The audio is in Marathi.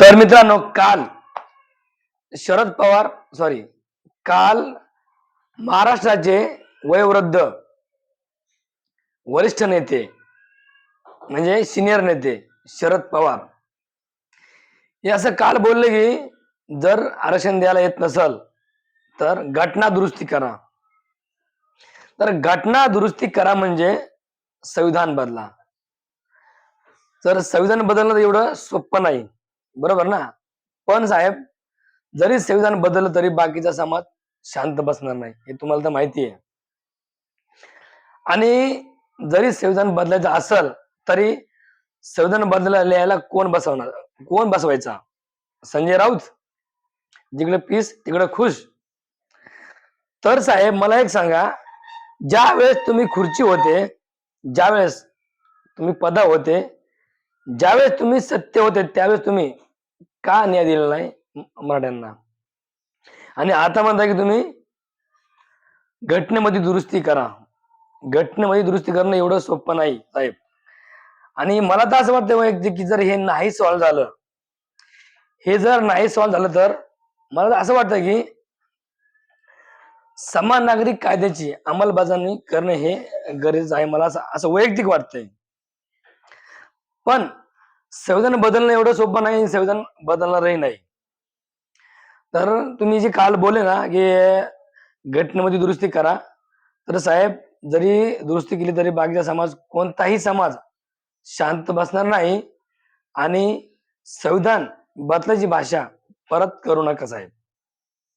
तर मित्रांनो काल शरद पवार सॉरी काल महाराष्ट्राचे वयोवृद्ध वरिष्ठ नेते म्हणजे सिनियर नेते शरद पवार. हे असं काल बोलले की जर आरक्षण द्यायला येत नसल तर घटना दुरुस्ती करा. तर घटना दुरुस्ती करा म्हणजे संविधान बदला. तर संविधान बदलणं तर एवढं सोपं नाही बरोबर ना? पण साहेब जरी संविधान बदललं तरी बाकीचा समाज शांत बसणार नाही हे तुम्हाला तर माहिती आहे. आणि जरी संविधान बदलायचं असल तरी संविधान बदलायला कोण बसवणार? कोण बसवायचा? संजय राऊत? जिकडे पीस तिकडे खुश. तर साहेब मला एक सांगा ज्या वेळेस तुम्ही खुर्ची होते ज्या वेळेस तुम्ही पदा होते ज्यावेळेस तुम्ही सत्य होते त्यावेळेस तुम्ही का न्याय दिलेला नाही मराठ्यांना? आणि आता म्हणता की तुम्ही घटनेमध्ये दुरुस्ती करा. घटनेमध्ये दुरुस्ती करणं एवढं सोपं नाही साहेब. आणि मला तर असं वाटतं वैयक्तिक की जर हे नाही सॉल्व्ह झालं हे जर नाही सॉल्व्ह झालं तर मला तर असं वाटतं की समान नागरिक कायद्याची अंमलबजावणी करणं हे गरजेचं आहे मला असं असं वैयक्तिक वाटतंय. पण संविधान बदलणं एवढं सोपं नाही संविधान बदलणारही नाही. तर तुम्ही जे काल बोले ना की घटनेमध्ये दुरुस्ती करा तर साहेब जरी दुरुस्ती केली तरी बाकीचा समाज कोणताही समाज शांत बसणार नाही. आणि संविधान बदलायची भाषा परत करू नका साहेब.